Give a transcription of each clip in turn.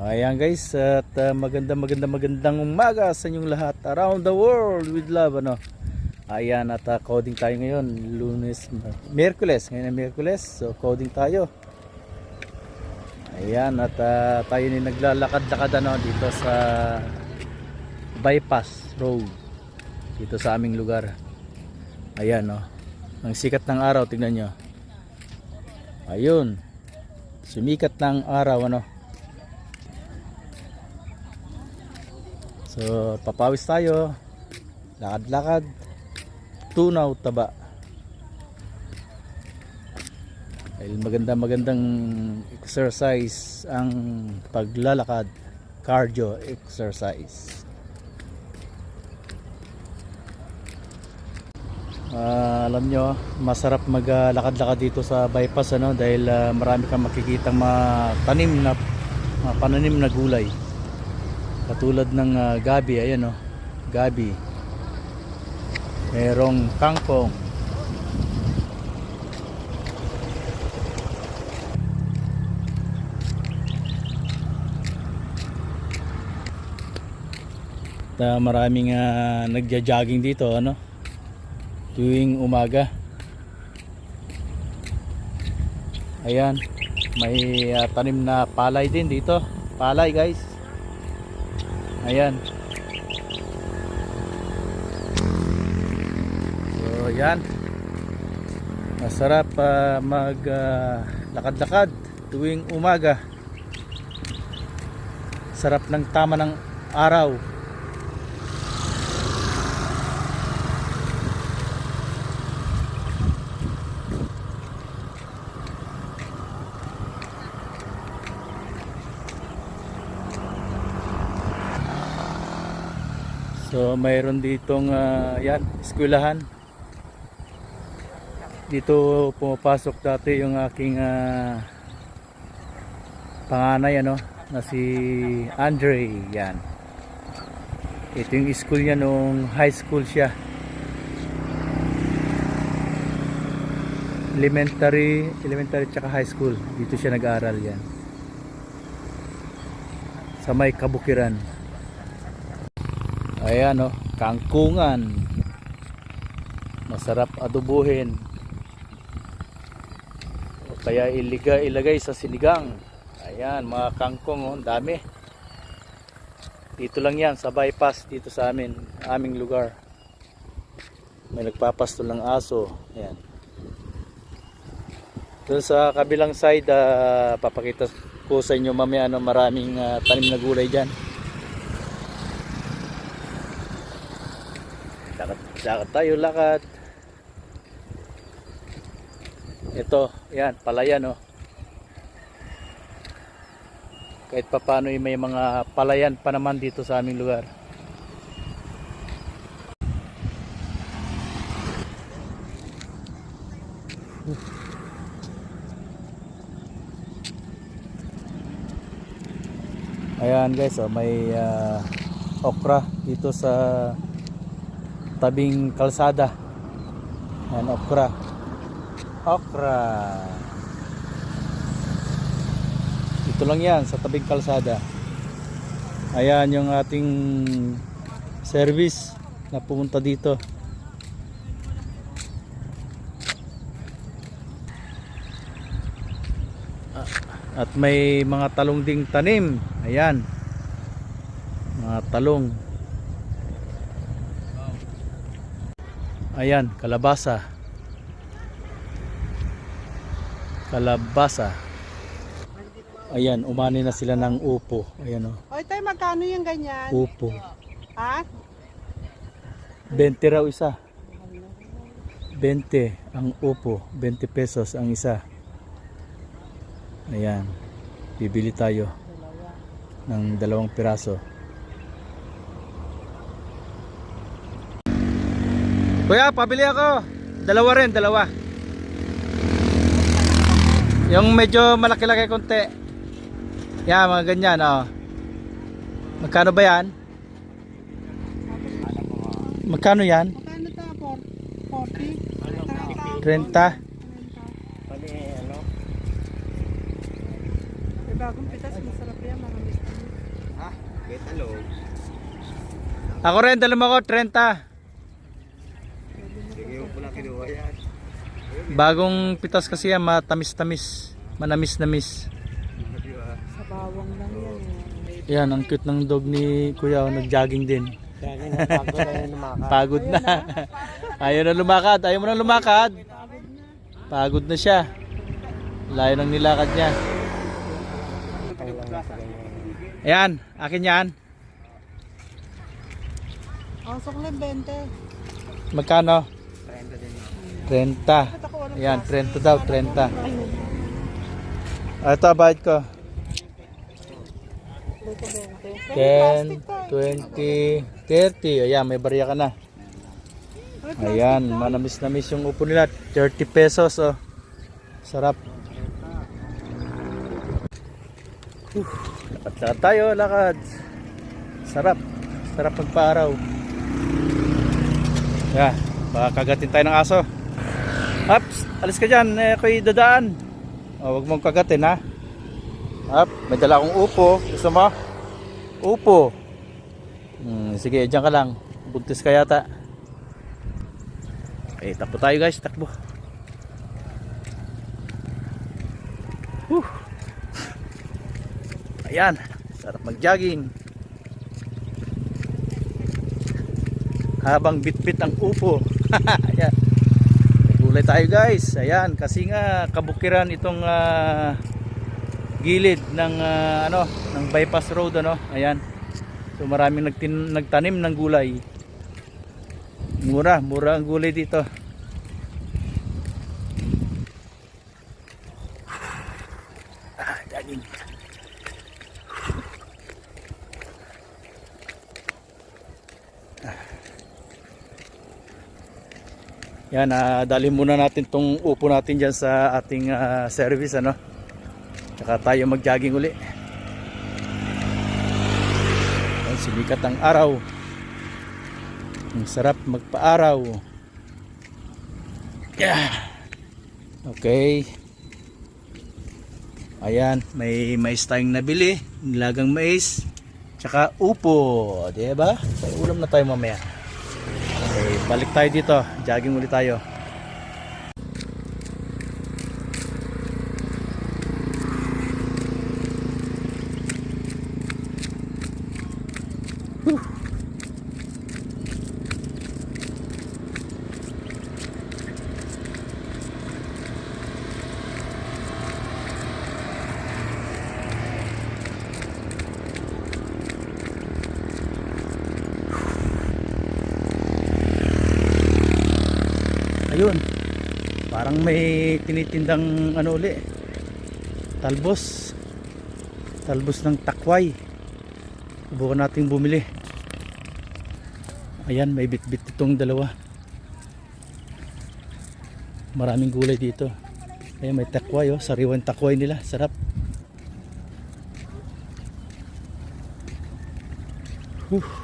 Ayan guys, at uh, maganda maganda magandang umaga sa inyong lahat around the world with love ano. Ayan at uh, coding tayo ngayon, Lunes, Miyerkules, ngayon ay Miyerkules. So coding tayo. Ayan at uh, tayo ni naglalakad-lakad ano dito sa bypass road dito sa aming lugar. Ayan no. Ang sikat ng araw, tingnan nyo. Ayun. Sumikat ng araw ano. So, papawis tayo. Lakad-lakad. Tunaw taba. Dahil maganda magandang exercise ang paglalakad. Cardio exercise. Ah, alam nyo, masarap maglakad-lakad dito sa bypass ano dahil ah, marami kang makikitang mga tanim na mga pananim na gulay. Katulad ng ah, gabi, ayan oh. Gabi. Merong kangkong. At, ah, maraming uh, nagja-jogging dito ano tuwing umaga. Ayan, may ah, tanim na palay din dito. Palay guys. Ayan. So, ayan. Masarap ah, mag ah, lakad-lakad tuwing umaga. Sarap ng tama ng araw. So mayroon ditong ah, yan, eskwelahan. Dito pumapasok dati yung aking ah, panganay ano, na si Andre yan. Ito yung school niya nung high school siya. Elementary, elementary tsaka high school. Dito siya nag-aaral yan. Sa may kabukiran. Ayan oh, kangkungan. Masarap adobuhin. O kaya iliga, ilagay sa sinigang. Ayan, mga kangkong oh, ang dami. Dito lang yan, sa bypass dito sa amin, aming lugar. May nagpapastol ng aso. Ayan. Doon sa kabilang side, ah, papakita ko sa inyo mamaya ano, maraming ah, tanim na gulay dyan. Lakad, tayo, lakad. Ito, yan, palayan oh. Kahit papano eh, may mga palayan pa naman dito sa aming lugar. Ayan guys, oh, may ah, okra dito sa tabing kalsada. Ayan, okra. Okra. Ito lang yan, sa tabing kalsada. Ayan yung ating service na pumunta dito. At may mga talong ding tanim. Ayan. Mga talong. Ayan, kalabasa. Kalabasa. Ayan, umani na sila ng upo. Ayan o, Oy, tayo magkano yung ganyan? upo. Ha? 20 raw isa. 20 ang upo. 20 pesos ang isa. Ayan. Bibili tayo ng dalawang piraso. Kuya, pabili ako. Dalawa rin, dalawa. Yung medyo malaki-laki konti. Yan, mga ganyan, oh. Magkano ba yan? Magkano yan? Magkano? For 40? 30? May bagong pitas, masarap yan, mga mister. Betalog. Ako rin, dala mo ako, 30. Kinuha yan. Bagong pitas kasi yan, matamis-tamis. Manamis-namis. Sa bawang lang yan. eh. Yan, ang cute ng dog ni Kuya, oh, nag-jogging din. Na lumaka. Pagod na. Ayaw na lumakad. Ayaw mo na lumakad. Pagod na siya. Layo ng nilakad niya. Ayan, akin yan. Ang sukli 20. Magkano? 30 din. 30. Bakit ako walang Ayan, plastic? 30 daw, 30. Ayun. Ah, Ito, bayad ko. Dito 20. 10, 20, 30. Ayan, may barya ka na. Ayan, manamis-namis yung upo nila. 30 pesos, oh. Sarap. Uh, lakad-lakad tayo, lakad. Sarap. Sarap magpa-araw. Yeah, baka kagatin tayo ng aso. Ups, alis ka dyan. Eh, ako'y dadaan. Oh, huwag mong kagatin, ha? Up, may dala akong upo. Gusto mo? Upo. Hmm, sige, dyan ka lang. Buntis ka yata. Okay, takbo tayo guys, takbo. Whew. Ayan, sarap mag-jogging. Habang bitbit ang upo. Ayan. Gulay tayo guys. Ayan, kasi nga kabukiran itong ah, gilid ng ah, ano, ng bypass road ano. Ayan. So maraming nagtin, nagtanim ng gulay. Mura, mura ang gulay dito. Ah, jogging. Yan, ah, dali muna natin tong upo natin dyan sa ating ah, service ano. Tsaka tayo mag-jogging uli. Yan, sumikat ang araw. Ang sarap magpa-araw. Yeah. Okay. Ayan, may mais tayong nabili, nilagang mais, tsaka upo, 'di ba? May ulam na tayo mamaya. Balik tayo dito. Jogging ulit tayo. Whew. Ayun. Parang may tinitindang ano uli. Talbos. Talbos ng takway. Subukan nating bumili. Ayan, may bit-bit itong dalawa. Maraming gulay dito. Ayan, may takway oh. Sariwan takway nila. Sarap. Whew.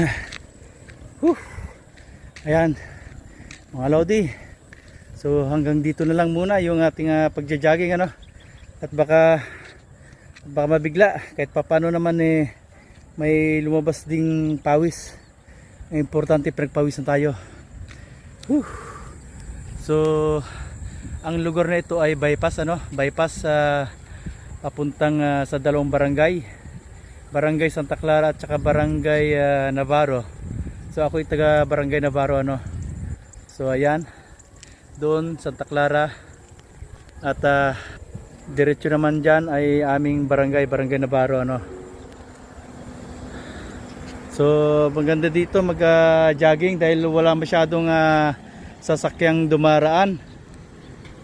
Whew. Ayan, mga Lodi. So hanggang dito na lang muna yung ating uh, pagja-jogging ano. At baka baka mabigla kahit papano naman eh may lumabas ding pawis. Importante pinagpawisan tayo. Whew. So ang lugar na ito ay bypass ano, bypass sa papuntang ah, sa dalawang barangay Barangay Santa Clara at saka Barangay ah, Navarro. So ako taga Barangay Navarro ano. So ayan. Doon Santa Clara at ah, diretso naman diyan ay aming barangay Barangay Navarro ano. So maganda dito mag-jogging dahil wala masyadong ah, sasakyang dumaraan.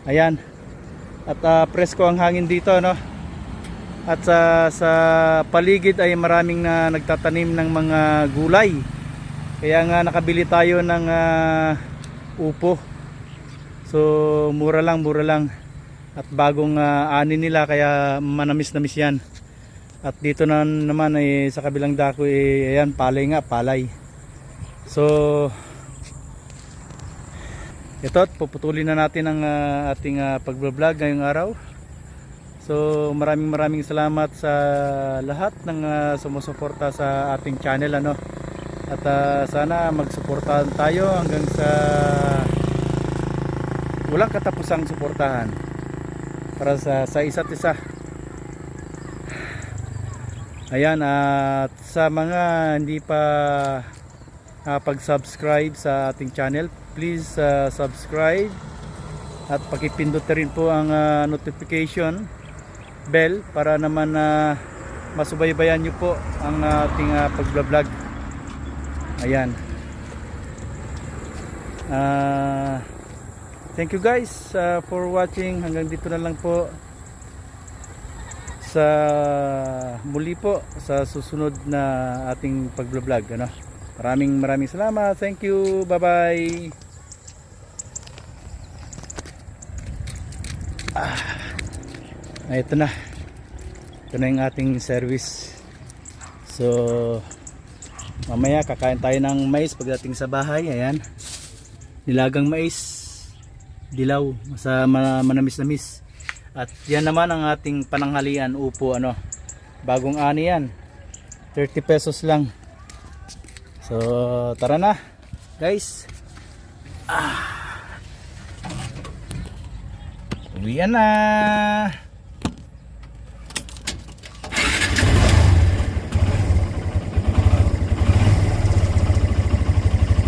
Ayan. At ah, presko ang hangin dito no. At sa, sa paligid ay maraming na nagtatanim ng mga gulay. Kaya nga nakabili tayo ng ah, upo. So mura lang, mura lang. At bagong ah, ani nila kaya manamis-namis yan. At dito na naman ay sa kabilang dako eh, ayan, palay nga, palay. So ito, puputulin na natin ang ah, ating uh, pagbablog ngayong araw. So maraming maraming salamat sa lahat ng ah, sumusuporta sa ating channel ano. At ah, sana magsuportahan tayo hanggang sa walang katapusang suportahan para sa sa isa't isa. Ayan at sa mga hindi pa pag-subscribe sa ating channel, please ah, subscribe at pakipindot na rin po ang ah, notification bell para naman na masubaybayan nyo po ang ating uh, pagbablog. Ayan. Ah, thank you guys ah, for watching. Hanggang dito na lang po. Sa muli po sa susunod na ating pagbablog ano? Maraming maraming salamat. Thank you. Bye bye Ah, ito na. Ito na yung ating service. So, mamaya kakain tayo ng mais pagdating sa bahay. Ayan. Nilagang mais. Dilaw. Sa ma- manamis-namis. At yan naman ang ating pananghalian. Upo ano. Bagong ani yan. 30 pesos lang. So, tara na. Guys. Ah. Uwian na.